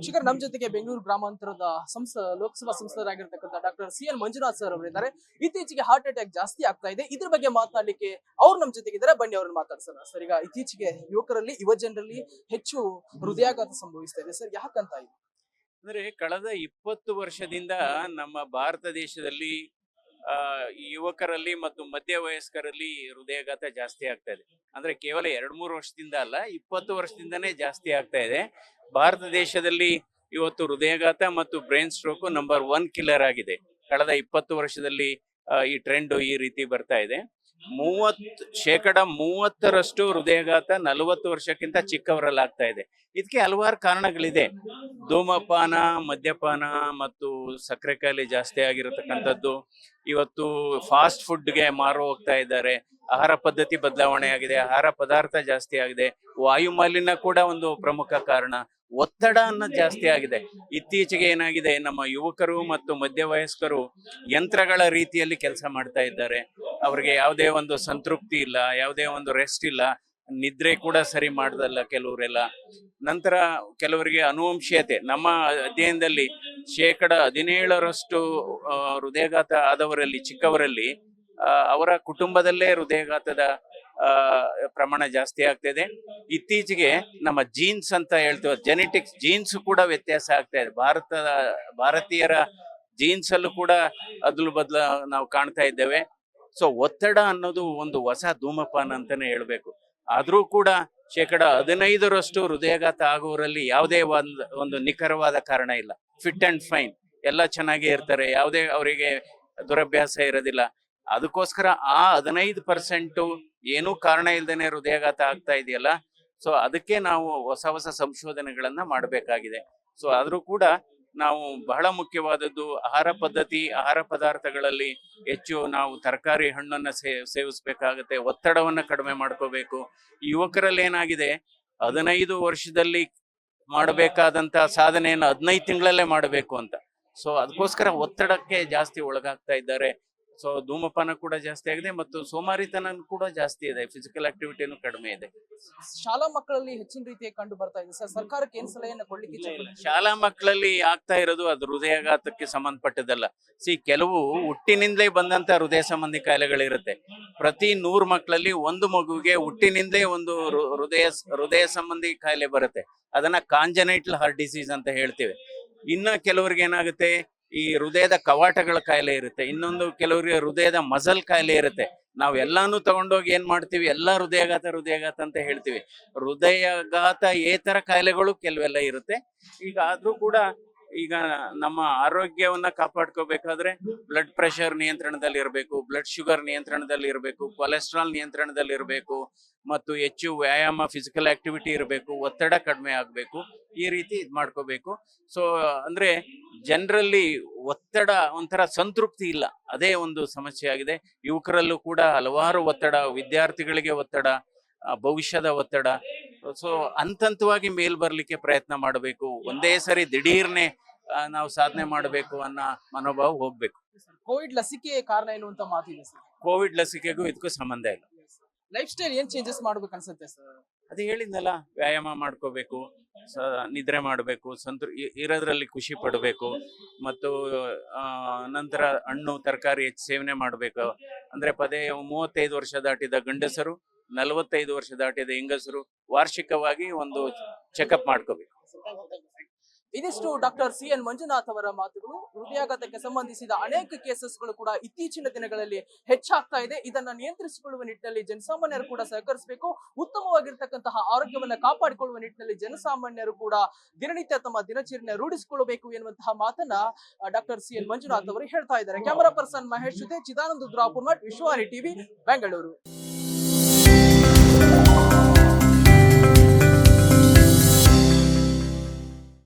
ವೀಕ್ಷಕರು ನಮ್ಮ ಜೊತೆಗೆ ಬೆಂಗಳೂರು ಗ್ರಾಮಾಂತರದ ಸಂಸ, Lok Sabha ಸಂಸದರಾಗಿರ್ತಕ್ಕಂಥ doctor C N Manjunath sir ಅವರಿದ್ದಾರೆ. ಇತ್ತೀಚೆಗೆ ಹಾರ್ಟ್ ಅಟ್ಯಾಕ್ ಜಾಸ್ತಿ ಆಗ್ತಾ ಇದೆ. ಇದ್ರ ಬಗ್ಗೆ ಮಾತನಾಡಲಿಕ್ಕೆ ಅವ್ರು ನಮ್ಮ ಜೊತೆಗಿದ್ದಾರೆ. ಬನ್ನಿ, ಅವ್ರನ್ನ ಮಾತಾಡ್ಸೋಣ. ಸರ್, ಈಗ ಇತ್ತೀಚೆಗೆ ಯುವಕರಲ್ಲಿ, ಯುವ ಜನರಲ್ಲಿ ಹೆಚ್ಚು ಹೃದಯಾಘಾತ ಸಂಭವಿಸ್ತಾ ಇದೆ. ಸರ್, ಯಾಕಂತ ಇದೆ? ಅಂದ್ರೆ, ಕಳೆದ ಇಪ್ಪತ್ತು ವರ್ಷದಿಂದ ನಮ್ಮ ಭಾರತ ದೇಶದಲ್ಲಿ ಯುವಕರಲ್ಲಿ ಮತ್ತು ಮಧ್ಯ ವಯಸ್ಕರಲ್ಲಿ ಹೃದಯಾಘಾತ ಜಾಸ್ತಿ ಆಗ್ತಾ ಇದೆ. ಅಂದ್ರೆ ಕೇವಲ ಎರಡ್ ಮೂರು ವರ್ಷದಿಂದ ಅಲ್ಲ, ಇಪ್ಪತ್ತು ವರ್ಷದಿಂದನೇ ಜಾಸ್ತಿ ಆಗ್ತಾ ಇದೆ. ಭಾರತ ದೇಶದಲ್ಲಿ ಇವತ್ತು ಹೃದಯಾಘಾತ ಮತ್ತು brain stroke number one killer ಆಗಿದೆ. ಕಳೆದ ಇಪ್ಪತ್ತು ವರ್ಷದಲ್ಲಿ ಈ ಟ್ರೆಂಡ್ ಈ ರೀತಿ ಬರ್ತಾ ಇದೆ. ಮೂವತ್ ಶೇಕಡ ಮೂವತ್ತರಷ್ಟು ಹೃದಯಾಘಾತ ನಲವತ್ತು ವರ್ಷಕ್ಕಿಂತ ಚಿಕ್ಕವರಲ್ಲಿ ಆಗ್ತಾ ಇದೆ. ಇದಕ್ಕೆ ಹಲವಾರು ಕಾರಣಗಳಿದೆ. ಧೂಮಪಾನ, ಮದ್ಯಪಾನ ಮತ್ತು ಸಕ್ಕರೆ ಕಾಯಿಲೆ ಜಾಸ್ತಿ ಆಗಿರತಕ್ಕಂಥದ್ದು. ಇವತ್ತು ಫಾಸ್ಟ್ ಫುಡ್ಗೆ ಮಾರು ಹೋಗ್ತಾ ಇದ್ದಾರೆ. ಆಹಾರ ಪದ್ಧತಿ ಬದಲಾವಣೆ ಆಗಿದೆ, ಆಹಾರ ಪದಾರ್ಥ ಜಾಸ್ತಿ ಆಗಿದೆ. ವಾಯು ಮಾಲಿನ್ಯ ಕೂಡ ಒಂದು ಪ್ರಮುಖ ಕಾರಣ. ಒತ್ತಡ ಅನ್ನೋದು ಜಾಸ್ತಿ ಆಗಿದೆ. ಇತ್ತೀಚೆಗೆ ಏನಾಗಿದೆ, ನಮ್ಮ ಯುವಕರು ಮತ್ತು ಮಧ್ಯವಯಸ್ಕರು ಯಂತ್ರಗಳ ರೀತಿಯಲ್ಲಿ ಕೆಲಸ ಮಾಡ್ತಾ ಇದ್ದಾರೆ. ಅವ್ರಿಗೆ ಯಾವುದೇ ಒಂದು ಸಂತೃಪ್ತಿ ಇಲ್ಲ, ಯಾವುದೇ ಒಂದು ರೆಸ್ಟ್ ಇಲ್ಲ. ನಿದ್ರೆ ಕೂಡ ಸರಿ ಮಾಡ್ದಲ್ಲ ಕೆಲವರೆಲ್ಲ. ನಂತರ ಕೆಲವರಿಗೆ ಅನುವಂಶೀಯತೆ. ನಮ್ಮ ಅಧ್ಯಯನದಲ್ಲಿ ಶೇಕಡ ಹದಿನೇಳರಷ್ಟು ಹೃದಯಘಾತ ಆದವರಲ್ಲಿ, ಚಿಕ್ಕವರಲ್ಲಿ ಅವರ ಕುಟುಂಬದಲ್ಲೇ ಹೃದಯಾಘಾತದ ಪ್ರಮಾಣ ಜಾಸ್ತಿ ಆಗ್ತಿದೆ. ಇತ್ತೀಚೆಗೆ ನಮ್ಮ ಜೀನ್ಸ್ ಅಂತ ಹೇಳ್ತೇವೆ ಜೆನೆಟಿಕ್ಸ್ ಜೀನ್ಸ್ ಕೂಡ ವ್ಯತ್ಯಾಸ ಆಗ್ತಾ ಇದೆ. ಭಾರತದ, ಭಾರತೀಯರ ಜೀನ್ಸ್ ಅಲ್ಲೂ ಕೂಡ ಅದಲು ಬದಲ ನಾವು ಕಾಣ್ತಾ ಇದ್ದೇವೆ. ಸೊ ಒತ್ತಡ ಅನ್ನೋದು ಒಂದು ಹೊಸ ಧೂಮಪಾನ ಅಂತಾನೆ ಹೇಳ್ಬೇಕು. ಆದ್ರೂ ಕೂಡ ಶೇಕಡ ಹದಿನೈದರಷ್ಟು ಹೃದಯಾಘಾತ ಆಗುವರಲ್ಲಿ ಯಾವುದೇ ಒಂದು ಒಂದು ನಿಖರವಾದ ಕಾರಣ ಇಲ್ಲ. ಫಿಟ್ ಅಂಡ್ ಫೈನ್ ಎಲ್ಲ ಚೆನ್ನಾಗೇ ಇರ್ತಾರೆ. ಯಾವುದೇ ಅವರಿಗೆ ದುರಭ್ಯಾಸ ಇರೋದಿಲ್ಲ. ಅದಕ್ಕೋಸ್ಕರ ಆ ಹದಿನೈದು ಪರ್ಸೆಂಟು ಏನೂ ಕಾರಣ ಇಲ್ದೇನೆ ಹೃದಯಾಘಾತ ಆಗ್ತಾ ಇದೆಯಲ್ಲ? ಸೊ ಅದಕ್ಕೆ ನಾವು ಹೊಸ ಹೊಸ ಸಂಶೋಧನೆಗಳನ್ನ ಮಾಡಬೇಕಾಗಿದೆ. ಸೊ ಆದರೂ ಕೂಡ ನಾವು ಬಹಳ ಮುಖ್ಯವಾದದ್ದು ಆಹಾರ ಪದ್ಧತಿ, ಆಹಾರ ಪದಾರ್ಥಗಳಲ್ಲಿ ಹೆಚ್ಚು ನಾವು ತರಕಾರಿ ಹಣ್ಣನ್ನು ಸೇ, ಸೇವಿಸ್ಬೇಕಾಗತ್ತೆ. ಒತ್ತಡವನ್ನು ಕಡಿಮೆ ಮಾಡ್ಕೋಬೇಕು. ಯುವಕರಲ್ಲಿ ಏನಾಗಿದೆ ಹದಿನೈದು ವರ್ಷದಲ್ಲಿ ಮಾಡಬೇಕಾದಂತ ಸಾಧನೆಯನ್ನು ಹದಿನೈದು ತಿಂಗಳಲ್ಲೇ ಮಾಡಬೇಕು ಅಂತ. ಸೊ ಅದಕ್ಕೋಸ್ಕರ ಒತ್ತಡಕ್ಕೆ ಜಾಸ್ತಿ ಒಳಗಾಗ್ತಾ ಇದ್ದಾರೆ. ಸೊ ಧೂಮಪಾನ ಕೂಡ ಜಾಸ್ತಿ ಆಗಿದೆ ಮತ್ತು ಸೋಮಾರಿತನ ಕೂಡ ಜಾಸ್ತಿ ಇದೆ. ಫಿಸಿಕಲ್ ಆಕ್ಟಿವಿಟಿನು ಕಡಿಮೆ ಇದೆ. ಶಾಲಾ ಮಕ್ಕಳಲ್ಲಿ ಹೆಚ್ಚಿನ ರೀತಿಯ ಕಂಡು ಬರ್ತಾ ಇದೆ. ಸರ್ ಸರ್ಕಾರಕ್ಕೆ ಏನ್ ಸಲಹೆಯನ್ನು ಕೊಡ್ಲಿಕ್ಕೆ ಶಾಲಾ ಮಕ್ಕಳಲ್ಲಿ ಆಗ್ತಾ ಇರೋದು ಅದು ಹೃದಯಾಘಾತಕ್ಕೆ ಸಂಬಂಧಪಟ್ಟದಲ್ಲ ಸಿ ಕೆಲವು ಹುಟ್ಟಿನಿಂದಲೇ ಬಂದಂತ ಹೃದಯ ಸಂಬಂಧಿ ಕಾಯಿಲೆಗಳಿರುತ್ತೆ. ಪ್ರತಿ ನೂರು ಮಕ್ಕಳಲ್ಲಿ ಒಂದು ಮಗುವಿಗೆ ಹುಟ್ಟಿನಿಂದಲೇ ಒಂದು ಹೃದಯ ಹೃದಯ ಸಂಬಂಧಿ ಕಾಯಿಲೆ ಬರುತ್ತೆ. ಅದನ್ನ ಕಾಂಜನೈಟ್ಲ್ ಹಾರ್ಟ್ ಡಿಸೀಸ್ ಅಂತ ಹೇಳ್ತೇವೆ. ಇನ್ನ ಕೆಲವರಿಗೆ ಏನಾಗುತ್ತೆ? ಈ ಹೃದಯದ ಕವಾಟಗಳ ಕಾಯಿಲೆ ಇರುತ್ತೆ. ಇನ್ನೊಂದು ಕೆಲವರಿಗೆ ಹೃದಯದ ಮಸಲ್ ಕಾಯಿಲೆ ಇರುತ್ತೆ. ನಾವು ಎಲ್ಲಾನು ತಗೊಂಡೋಗಿ ಏನ್ ಮಾಡ್ತೀವಿ? ಎಲ್ಲಾ ಹೃದಯಾಘಾತ ಹೃದಯಾಘಾತ ಅಂತ ಹೇಳ್ತೀವಿ. ಹೃದಯಾಘಾತ ಏತರ ಕಾಯಿಲೆಗಳು ಕೆಲವೆಲ್ಲ ಇರುತ್ತೆ. ಈಗ ಆದ್ರೂ ಕೂಡ ಈಗ ನಮ್ಮ ಆರೋಗ್ಯವನ್ನ ಕಾಪಾಡ್ಕೋಬೇಕಾದ್ರೆ ಬ್ಲಡ್ ಪ್ರೆಷರ್ ನಿಯಂತ್ರಣದಲ್ಲಿ ಇರಬೇಕು ಬ್ಲಡ್ ಶುಗರ್ ನಿಯಂತ್ರಣದಲ್ಲಿ ಇರಬೇಕು ಕೊಲೆಸ್ಟ್ರಾಲ್ ನಿಯಂತ್ರಣದಲ್ಲಿ ಇರಬೇಕು, ಮತ್ತು ಹೆಚ್ಚು ವ್ಯಾಯಾಮ ಫಿಸಿಕಲ್ ಆಕ್ಟಿವಿಟಿ ಇರಬೇಕು, ಒತ್ತಡ ಕಡಿಮೆ ಆಗಬೇಕು, ಈ ರೀತಿ ಇದು ಮಾಡ್ಕೋಬೇಕು. ಸೊ ಅಂದ್ರೆ ಜನರಲ್ಲಿ ಒತ್ತಡ ಒಂಥರ ಸಂತೃಪ್ತಿ ಇಲ್ಲ. ಅದೇ ಒಂದು ಸಮಸ್ಯೆ ಆಗಿದೆ. ಯುವಕರಲ್ಲೂ ಕೂಡ ಹಲವಾರು ಒತ್ತಡ, ವಿದ್ಯಾರ್ಥಿಗಳಿಗೆ ಒತ್ತಡ ಭವಿಷ್ಯದ ಒತ್ತಡ. ಸೊ ಹಂತವಾಗಿ ಮೇಲ್ ಬರ್ಲಿಕ್ಕೆ ಪ್ರಯತ್ನ ಮಾಡಬೇಕು. ಒಂದೇ ಸರಿ ದಿಢೀರ್ನೆ ನಾವು ಸಾಧನೆ ಮಾಡಬೇಕು ಅನ್ನೋ ಮನೋಭಾವ ಹೋಗ್ಬೇಕು. ಕೋವಿಡ್ ಲಸಿಕೆ ಕಾರಣ ಏನು ಅಂತ ಮಾತಿದೆ ಸರ್ ಕೋವಿಡ್ ಲಸಿಕೆಗೂ ಇದಕ್ಕೂ ಸಂಬಂಧ ಇಲ್ಲ. ಲೈಫ್ ಸ್ಟೈಲ್ ಏನ್ ಚೇಂಜಸ್ ಮಾಡ್ಬೇಕು ಅನ್ಸುತ್ತೆ ಸರ್ ಅದು ಹೇಳಿದ್ನಲ್ಲ ವ್ಯಾಯಾಮ ಮಾಡ್ಕೋಬೇಕು ನಿದ್ರೆ ಮಾಡಬೇಕು ಸಂತೃ ಇರೋದ್ರಲ್ಲಿ ಖುಷಿ ಪಡಬೇಕು ಮತ್ತು ನಂತರ ಹಣ್ಣು ತರಕಾರಿ ಹೆಚ್ಚು ಸೇವನೆ ಮಾಡಬೇಕು. ಅಂದ್ರೆ ಪದೇ ಮೂವತ್ತೈದು ವರ್ಷ ದಾಟಿದ ಗಂಡಸರು ನಲವತ್ತೈದು ವರ್ಷ ದಾಟಿದ ಹೆಂಗಸರು ವಾರ್ಷಿಕವಾಗಿ ಒಂದು ಚೆಕಪ್ ಮಾಡ್ಕೋಬೇಕು. ಇದಿಷ್ಟು ಡಾಕ್ಟರ್ ಸಿ ಎನ್ ಮಂಜುನಾಥ್ ಅವರ ಮಾತುಗಳು, ಹೃದಯಾಘಾತಕ್ಕೆ ಸಂಬಂಧಿಸಿದ ಅನೇಕ ಕೇಸಸ್ಗಳು ಕೂಡ ಇತ್ತೀಚಿನ ದಿನಗಳಲ್ಲಿ ಹೆಚ್ಚಾಗ್ತಾ ಇದೆ. ಇದನ್ನ ನಿಯಂತ್ರಿಸಿಕೊಳ್ಳುವ ನಿಟ್ಟಿನಲ್ಲಿ ಜನಸಾಮಾನ್ಯರು ಕೂಡ ಸಹಕರಿಸಬೇಕು. ಉತ್ತಮವಾಗಿರ್ತಕ್ಕಂತಹ ಆರೋಗ್ಯವನ್ನ ಕಾಪಾಡಿಕೊಳ್ಳುವ ನಿಟ್ಟಿನಲ್ಲಿ ಜನಸಾಮಾನ್ಯರು ಕೂಡ ದಿನನಿತ್ಯ ತಮ್ಮ ದಿನಚರಣೆ ರೂಢಿಸಿಕೊಳ್ಳಬೇಕು ಎನ್ನುವಂತಹ ಮಾತನ್ನ ಡಾಕ್ಟರ್ ಸಿ ಎನ್ ಮಂಜುನಾಥ್ ಅವರು ಹೇಳ್ತಾ ಇದ್ದಾರೆ. ಕ್ಯಾಮರಾ ಪರ್ಸನ್ ಮಹೇಶ್ ಜೊತೆ ಚಿದಾನಂದ ದ್ರಾಪುರ್ ಮಠ್ ವಿಶ್ವಾನಿ ಟಿವಿ, ಬೆಂಗಳೂರು.